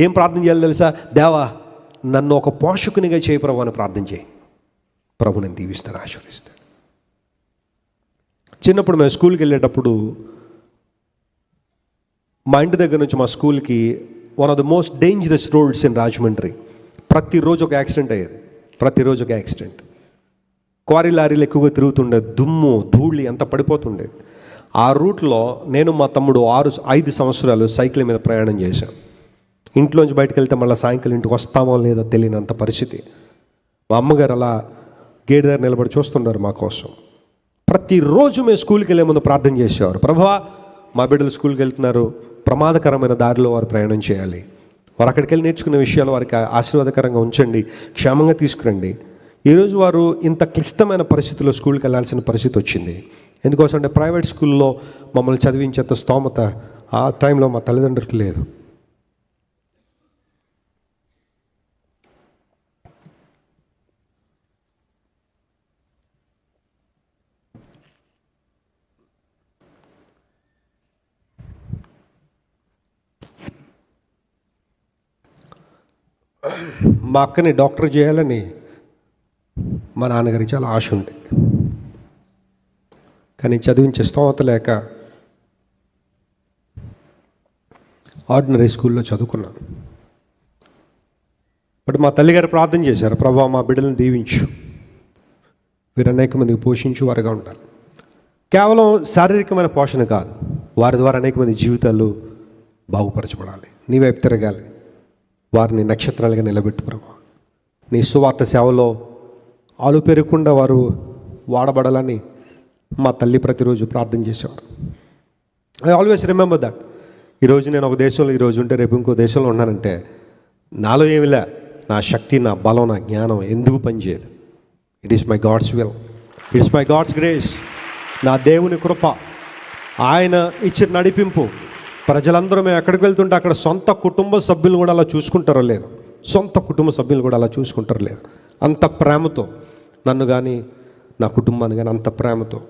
ఏం ప్రార్థన చేయాలి తెలుసా? దేవా నన్ను ఒక పోషకునిగా చేయి ప్రభు అని ప్రార్థన చేయి. ప్రభు నేను దీవిస్తాను ఆశీర్వదిస్తాను. చిన్నప్పుడు మేము స్కూల్కి వెళ్ళేటప్పుడు మా ఇంటి దగ్గర నుంచి మా స్కూల్కి one of the most dangerous roads in Rajahmundry. ప్రతిరోజు ఒక యాక్సిడెంట్ అయ్యేది. ప్రతిరోజు ఒక యాక్సిడెంట్. క్వారీ లారీలు ఎక్కువగా తిరుగుతుండే దుమ్ము ధూళి అంత పడిపోతుండేది. ఆ రూట్లో నేను మా తమ్ముడు ఆరు ఐదు సంవత్సరాలు సైకిల్ మీద ప్రయాణం చేశాను ఇంట్లోంచి బయటకు వెళ్తే మళ్ళీ సాయంకాలం ఇంటికి వస్తామో లేదో తెలియనంత పరిస్థితి. మా అమ్మగారు అలా గేట్ దగ్గర నిలబడి చూస్తున్నారు మా కోసం. ప్రతిరోజు మేము స్కూల్కి వెళ్ళే ముందు ప్రార్థన చేసేవారు. ప్రభా మా బిడ్డలు స్కూల్కి వెళ్తున్నారు. ప్రమాదకరమైన దారిలో వారు ప్రయాణం చేయాలి. వారు అక్కడికి వెళ్ళి నేర్చుకునే విషయాలు వారికి ఆశీర్వాదకరంగా ఉంచండి. క్షేమంగా తీసుకురండి. ఈరోజు వారు ఇంత క్లిష్టమైన పరిస్థితుల్లో స్కూల్కి వెళ్ళాల్సిన పరిస్థితి వచ్చింది. ఎందుకోసం అంటే ప్రైవేట్ స్కూల్లో మమ్మల్ని చదివించేంత స్తోమత ఆ టైంలో మా తల్లిదండ్రులకు లేదు. మా అక్కని డాక్టర్ చేయాలని మా నాన్నగారికి చాలా ఆశ ఉంది. కానీ చదివించే స్తోమత లేక ఆర్డినరీ స్కూల్లో చదువుకున్నాను. బట్ మా తల్లిగారు ప్రార్థన చేశారు ప్రభా మా బిడ్డలను దీవించు. వీరు అనేక మందికి పోషించు వారుగా ఉండాలి కేవలం శారీరకమైన పోషణ కాదు వారి ద్వారా అనేక మంది జీవితాలు బాగుపరచబడాలి. నీ వైపు తిరగాలి. వారిని నక్షత్రాలుగా నిలబెట్టు ప్రభు. నీ సువార్త సేవలో ఆలు పెరగకుండా వారు వాడబడాలని మా తల్లి ప్రతిరోజు ప్రార్థన చేసేవారు. ఐ ఆల్వేస్ రిమెంబర్ దట్ ఈరోజు నేను ఒక దేశంలో ఈరోజు ఉంటే రేపు ఇంకో దేశంలో ఉన్నానంటే నాలో ఏమిలే నా శక్తి నా బలం నా జ్ఞానం ఎందుకు పనిచేయదు? It is my God's will it's my God's grace నా దేవుని కృప. ఆయన ఇచ్చిన నడిపింపు. ప్రజలందరూ మేము ఎక్కడికి వెళ్తుంటే అక్కడ సొంత కుటుంబ సభ్యులు కూడా అలా చూసుకుంటారో లేదు. సొంత కుటుంబ సభ్యులు కూడా అలా చూసుకుంటారో లేదు. అంత ప్రేమతో నన్ను కానీ నా కుటుంబాన్ని కానీ అంత ప్రేమతో